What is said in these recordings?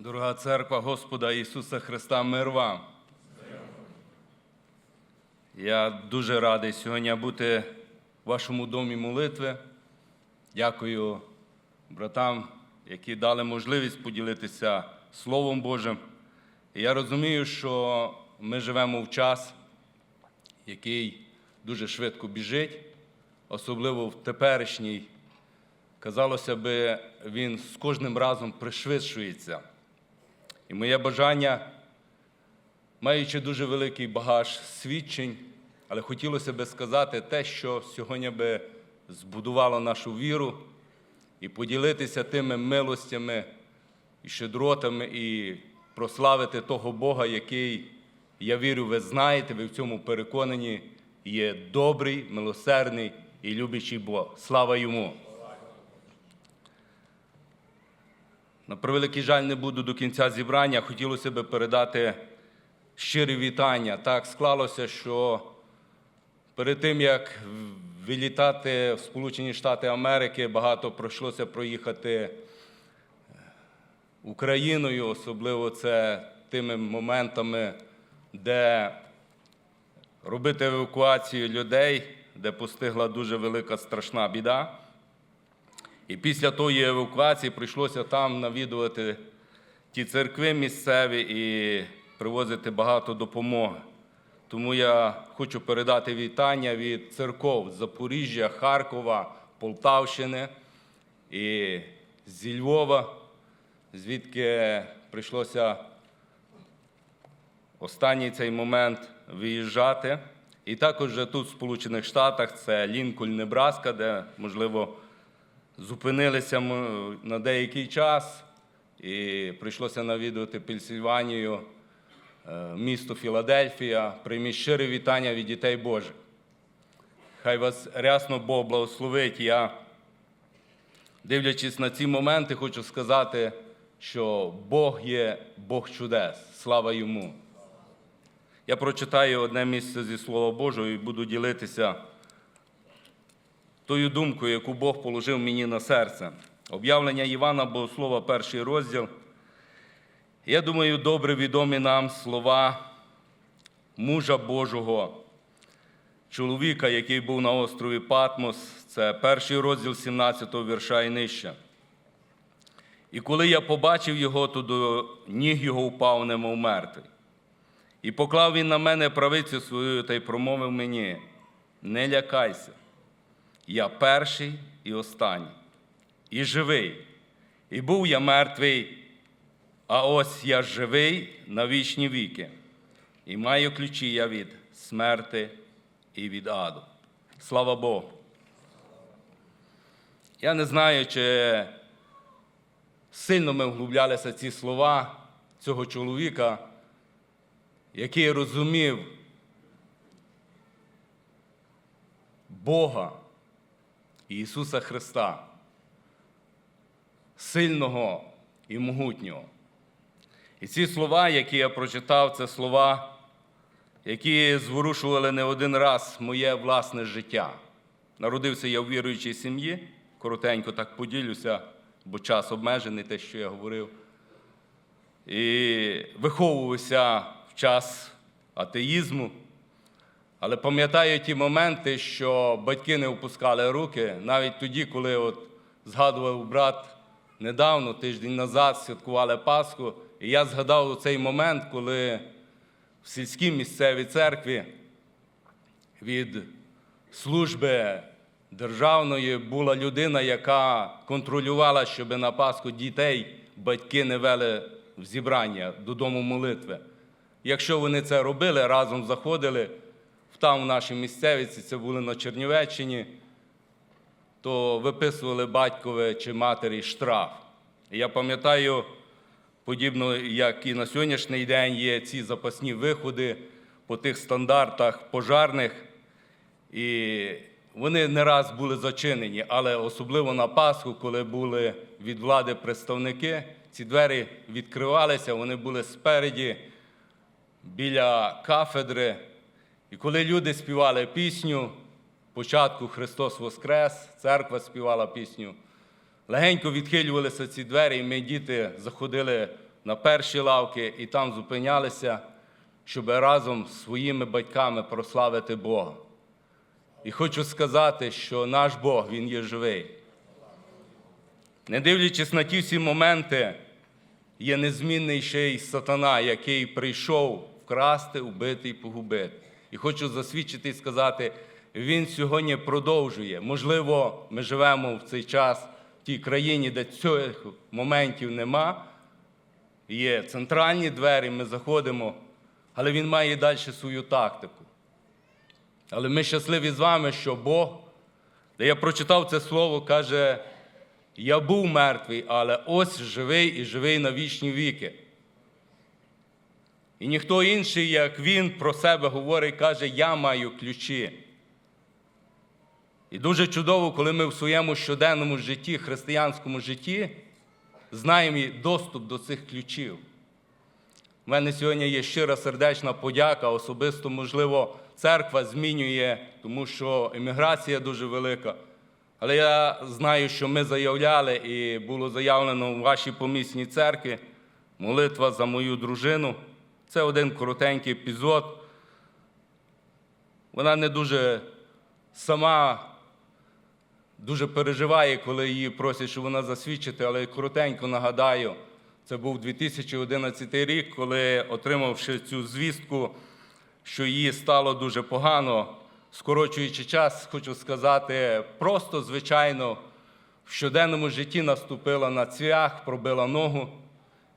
Дорога церква Господа Ісуса Христа, мир вам. Я дуже радий сьогодні бути в вашому домі молитви. Дякую братам, які дали можливість поділитися Словом Божим. І я розумію, що ми живемо в час, який дуже швидко біжить, особливо в теперішній. Казалося би, він з кожним разом пришвидшується. І моє бажання, маючи дуже великий багаж свідчень, але хотілося би сказати те, що сьогодні би збудувало нашу віру, і поділитися тими милостями і щедротами, і прославити того Бога, який, я вірю, ви знаєте, ви в цьому переконані, є добрий, милосердний і любячий Бог. Слава йому! На превеликий жаль, не буду до кінця зібрання. Хотілося б передати щирі вітання. Так склалося, що перед тим, як вилітати в Сполучені Штати Америки, багато пройшлося проїхати Україною, особливо це тими моментами, де робити евакуацію людей, де постигла дуже велика страшна біда. І після тої евакуації прийшлося там навідувати ті церкви місцеві і привозити багато допомоги. Тому я хочу передати вітання від церков Запоріжжя, Харкова, Полтавщини і зі Львова, звідки прийшлося останній цей момент виїжджати. І також тут, в Сполучених Штатах, це Лінкольн, Небраска, де, можливо, зупинилися ми на деякий час і прийшлося навідувати Пенсільванію, е, місто Філадельфія. Прийміть щире вітання від дітей Божих. Хай вас рясно Бог благословить. Я, дивлячись на ці моменти, хочу сказати, що Бог є Бог чудес. Слава йому. Я прочитаю одне місце зі Слова Божого і буду ділитися тою думкою, яку Бог положив мені на серце. Об'явлення Івана Богослова, перший розділ. Я думаю, добре відомі нам слова мужа Божого, чоловіка, який був на острові Патмос, це перший розділ 17 вірша і нижче. І коли я побачив його, то до ніг його впав, немов мертвий. І поклав він на мене правицю свою та й промовив мені: не лякайся. Я перший і останній, і живий. І був я мертвий, а ось я живий на вічні віки, і маю ключі я від смерти і від аду. Слава Богу. Я не знаю, чи сильно ми вглублялися ці слова цього чоловіка, який розумів Бога. Ісуса Христа, сильного і могутнього. І ці слова, які я прочитав, це слова, які зворушували не один раз моє власне життя. Народився я в віруючій сім'ї, коротенько так поділюся, бо час обмежений, те, що я говорив. І виховувався в час атеїзму. Але пам'ятаю ті моменти, що батьки не опускали руки, навіть тоді, коли от згадував брат недавно, тиждень назад, святкували Пасху, і я згадав цей момент, коли в сільській місцевій церкві від служби державної була людина, яка контролювала, щоб на Пасху дітей батьки не вели в зібрання додому молитви. Якщо вони це робили, разом заходили там в нашій місцевіці, це були на Чернівеччині, то виписували батькові чи матері штраф. Я пам'ятаю, подібно, як і на сьогоднішній день є ці запасні виходи по тих стандартах пожарних, і вони не раз були зачинені, але особливо на Пасху, коли були від влади представники, ці двері відкривалися, вони були спереді біля кафедри. І коли люди співали пісню, початку Христос Воскрес, церква співала пісню, легенько відхилювалися ці двері, і ми, діти, заходили на перші лавки і там зупинялися, щоб разом з своїми батьками прославити Бога. І хочу сказати, що наш Бог, Він є живий. Не дивлячись на ті всі моменти, є незмінний ще й сатана, який прийшов вкрасти, вбити і погубити. І хочу засвідчити і сказати, він сьогодні продовжує. Можливо, ми живемо в цей час в тій країні, де цих моментів нема. Є центральні двері, ми заходимо, але він має далі свою тактику. Але ми щасливі з вами, що Бог, де я прочитав це слово, каже, я був мертвий, але ось живий і живий на вічні віки. І ніхто інший, як він, про себе говорить, каже, я маю ключі. І дуже чудово, коли ми в своєму щоденному житті, християнському житті, знаємо доступ до цих ключів. У мене сьогодні є щира сердечна подяка, особисто, можливо, церква змінює, тому що еміграція дуже велика. Але я знаю, що ми заявляли, і було заявлено у вашій помісній церкві молитва за мою дружину. Це один коротенький епізод. Вона не дуже сама дуже переживає, коли її просять, щоб вона засвідчити, але коротенько нагадаю, це був 2011 рік, коли, отримавши цю звістку, що їй стало дуже погано, скорочуючи час, хочу сказати, просто, звичайно, в щоденному житті наступила на цвях, пробила ногу,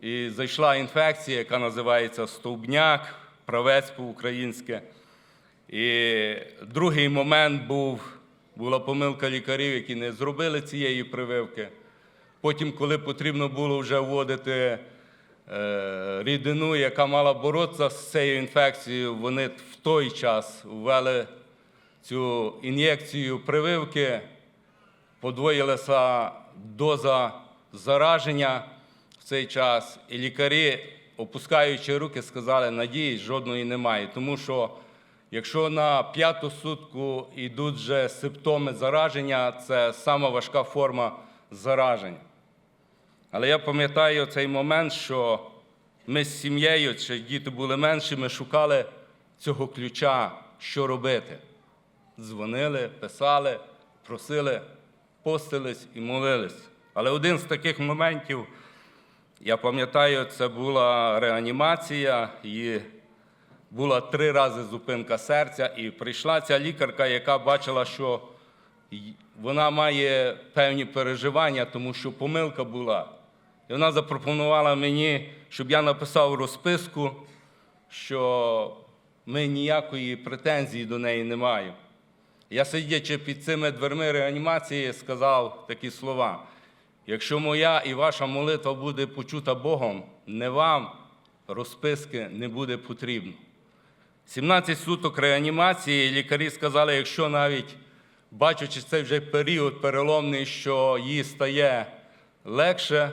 і зайшла інфекція, яка називається стовбняк, правець по-українськи. І другий момент був, була помилка лікарів, які не зробили цієї прививки. Потім, коли потрібно було вже вводити е, рідину, яка мала боротися з цією інфекцією, вони в той час ввели цю ін'єкцію прививки, подвоїлася доза зараження цей час. І лікарі, опускаючи руки, сказали, надії жодної немає. Тому що якщо на п'яту сутку йдуть вже симптоми зараження, це сама важка форма зараження. Але я пам'ятаю цей момент, що ми з сім'єю, чи діти були менші, ми шукали цього ключа, що робити. Дзвонили, писали, просили, постились і молились. Але один з таких моментів, я пам'ятаю, це була реанімація, і була три рази зупинка серця, і прийшла ця лікарка, яка бачила, що вона має певні переживання, тому що помилка була. І вона запропонувала мені, щоб я написав розписку, що ми ніякої претензії до неї не маємо. Я, сидячи під цими дверми реанімації, сказав такі слова: якщо моя і ваша молитва буде почута Богом, не вам розписки не буде потрібно. 17 суток реанімації лікарі сказали, якщо навіть бачачи цей вже період переломний, що їй стає легше,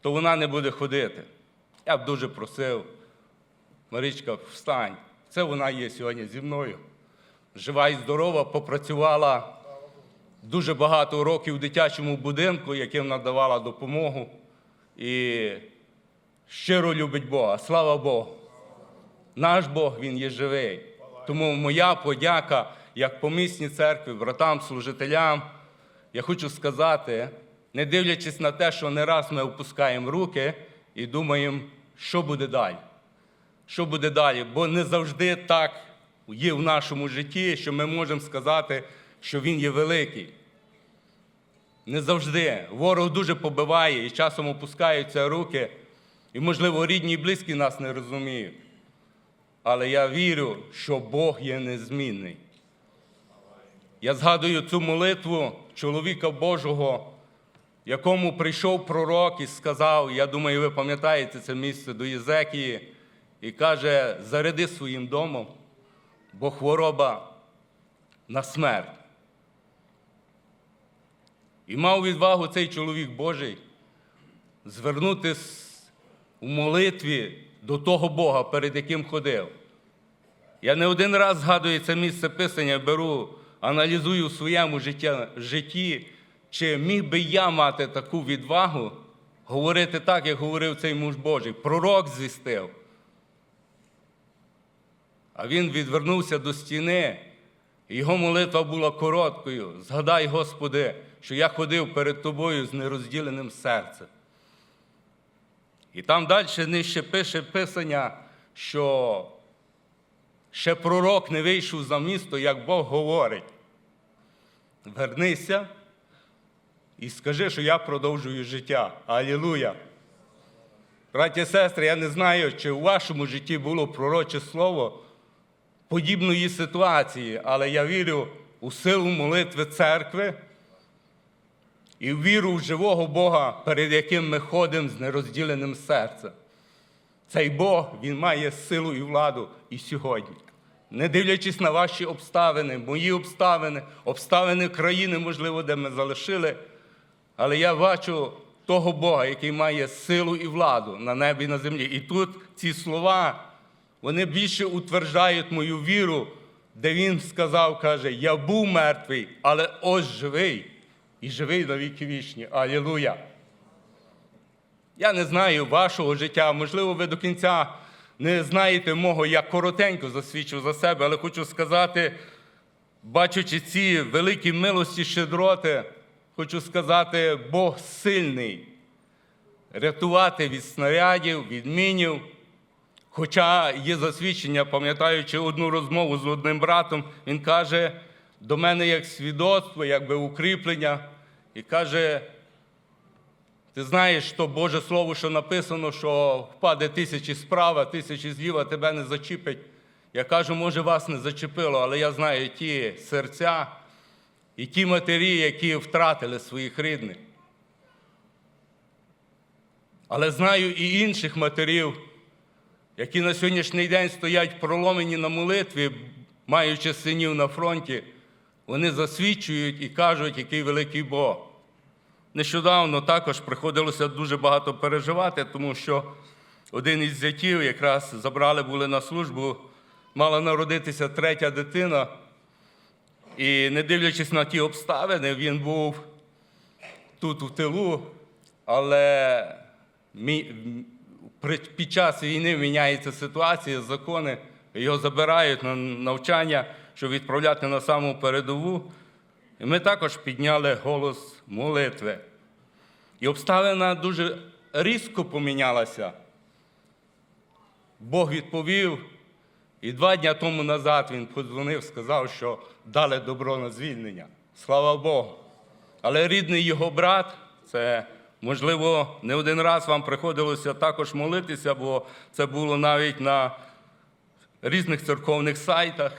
то вона не буде ходити. Я б дуже просив, Марічка, встань. Це вона є сьогодні зі мною. Жива і здорова, попрацювала дуже багато років в дитячому будинку, яким надавала допомогу. І щиро любить Бога. Слава Богу. Наш Бог, Він є живий. Тому моя подяка як помісній церкві, братам, служителям. Я хочу сказати, не дивлячись на те, що не раз ми опускаємо руки і думаємо, що буде далі. Що буде далі? Бо не завжди так є в нашому житті, що ми можемо сказати, що він є великий. Не завжди. Ворог дуже побиває і часом опускаються руки, і, можливо, рідні і близькі нас не розуміють. Але я вірю, що Бог є незмінний. Я згадую цю молитву чоловіка Божого, якому прийшов пророк і сказав, я думаю, ви пам'ятаєте це місце до Єзекії, і каже: заряди своїм домом, бо хвороба на смерть. І мав відвагу цей чоловік Божий звернутися у молитві до того Бога, перед яким ходив. Я не один раз згадую це місце писання, беру, аналізую в своєму житті, чи міг би я мати таку відвагу говорити так, як говорив цей муж Божий. Пророк звістив. А він відвернувся до стіни. Його молитва була короткою. Згадай, Господи, що я ходив перед тобою з нерозділеним серцем. І там далі нижче пише Писання, що ще пророк не вийшов за місто, як Бог говорить. Вернися і скажи, що я продовжую життя. Алілуя! Браті і сестри, я не знаю, чи у вашому житті було пророче слово подібної ситуації, але я вірю у силу молитви церкви і віру в живого Бога, перед яким ми ходимо з нерозділеним серцем. Цей Бог, Він має силу і владу і сьогодні. Не дивлячись на ваші обставини, мої обставини, обставини країни, можливо, де ми залишили, але я бачу того Бога, який має силу і владу на небі і на землі. І тут ці слова, вони більше утверджають мою віру, де він сказав, каже, я був мертвий, але ось живий і живий на віки вічні. Алілуя! Я не знаю вашого життя, можливо, ви до кінця не знаєте мого, я коротенько засвідчив за себе, але хочу сказати, бачачи ці великі милості щедроти, хочу сказати, Бог сильний рятувати від снарядів, від мінів. Хоча є засвідчення, пам'ятаючи одну розмову з одним братом, він каже до мене як свідоцтво, якби укріплення, і каже, ти знаєш, то Боже Слово, що написано, що впаде тисячі справа, тисячі зліва тебе не зачіпить. Я кажу, може, вас не зачепило, але я знаю ті серця і ті матері, які втратили своїх рідних. Але знаю і інших матерів, які на сьогоднішній день стоять проломені на молитві, маючи синів на фронті, вони засвідчують і кажуть, який великий Бог. Нещодавно також приходилося дуже багато переживати, тому що один із зятів якраз забрали були на службу, мала народитися третя дитина. І не дивлячись на ті обставини, він був тут в тилу, але мі- при- під час війни міняється ситуація, закони, його забирають на навчання, щоб відправляти на саму передову. І ми також підняли голос молитви. І обставина дуже різко помінялася. Бог відповів, і два дні тому назад він подзвонив, сказав, що дали добро на звільнення. Слава Богу. Але рідний його брат, це, можливо, не один раз вам приходилося також молитися, бо це було навіть на різних церковних сайтах,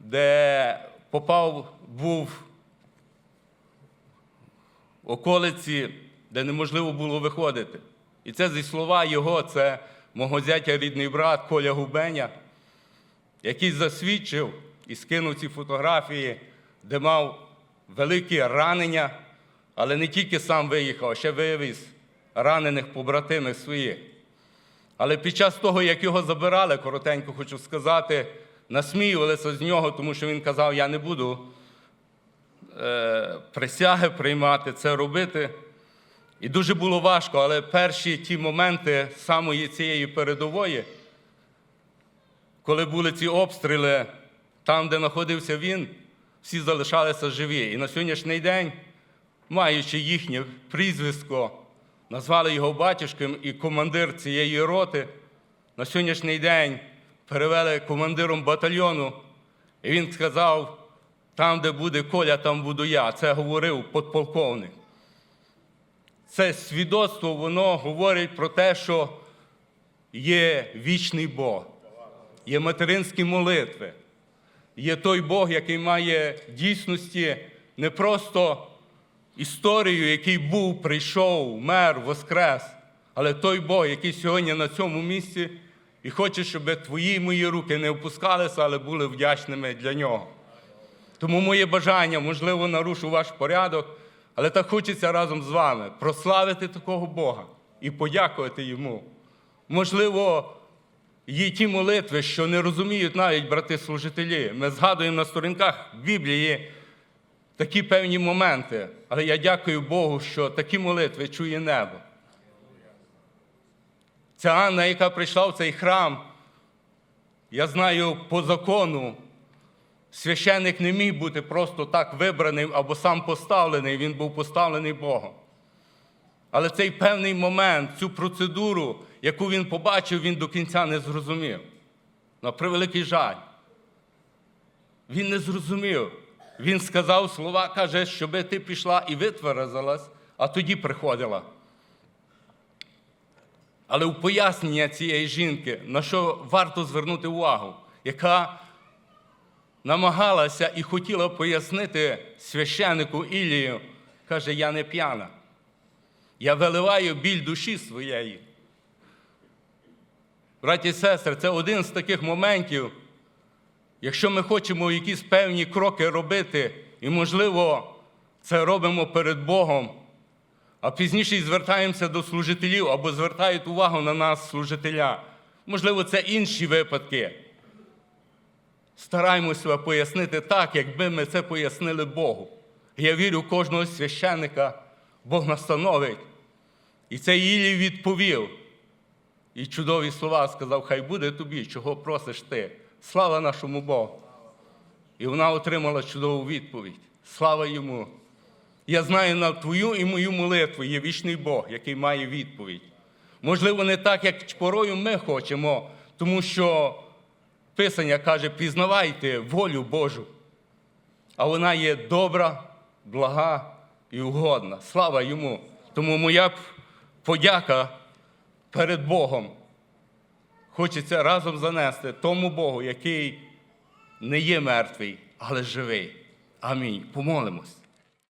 де попав, був в околиці, де неможливо було виходити. І це зі слова його, це мого зятя рідний брат Коля Губеня, який засвідчив і скинув ці фотографії, де мав великі ранення, але не тільки сам виїхав, ще вивіз ранених побратимів своїх. Але під час того, як його забирали, коротенько хочу сказати, насміювалися з нього, тому що він казав, я не буду е, присяги приймати, це робити. І дуже було важко, але перші ті моменти самої цієї передової, коли були ці обстріли, там, де знаходився він, всі залишалися живі. І на сьогоднішній день, маючи їхнє прізвисько, назвали його батюшком і командир цієї роти, на сьогоднішній день перевели командиром батальйону, і він сказав: там, де буде Коля, там буду я. Це говорив подполковник. Це свідоцтво, воно говорить про те, що є вічний Бог, є материнські молитви, є той Бог, який має дійсності не просто історію, який був, прийшов, мер, воскрес, але той Бог, який сьогодні на цьому місці і хоче, щоб твої мої руки не опускалися, але були вдячними для нього. Тому моє бажання, можливо, нарушу ваш порядок, але так хочеться разом з вами прославити такого Бога і подякувати йому. Можливо, є ті молитви, що не розуміють навіть брати-служителі. Ми згадуємо на сторінках Біблії такі певні моменти. Але я дякую Богу, що такі молитви чує небо. Ця Анна, яка прийшла в цей храм, я знаю по закону, священник не міг бути просто так вибраний або сам поставлений, він був поставлений Богом. Але цей певний момент, цю процедуру, яку він побачив, він до кінця не зрозумів. На превеликий жаль. Він не зрозумів. Він сказав слова, каже, щоби ти пішла і витверезалась, а тоді приходила. Але у пояснення цієї жінки, на що варто звернути увагу, яка намагалася і хотіла пояснити священику Ілію, каже, я не п'яна. Я виливаю біль душі своєї. Браті і сестри, це один з таких моментів, якщо ми хочемо якісь певні кроки робити, і, можливо, це робимо перед Богом, а пізніше звертаємося до служителів або звертають увагу на нас служителя. Можливо, це інші випадки. Стараємося пояснити так, якби ми це пояснили Богу. Я вірю, кожного священника Бог настановить. І цей Ілій відповів. І чудові слова сказав: Хай буде тобі, чого просиш ти. Слава нашому Богу. І вона отримала чудову відповідь. Слава йому. Я знаю на твою і мою молитву є вічний Бог, який має відповідь. Можливо, не так, як порою ми хочемо, тому що Писання каже, пізнавайте волю Божу. А вона є добра, блага і угодна. Слава йому. Тому моя подяка перед Богом хочеться разом занести тому Богу, який не є мертвий, але живий. Амінь. Помолимось.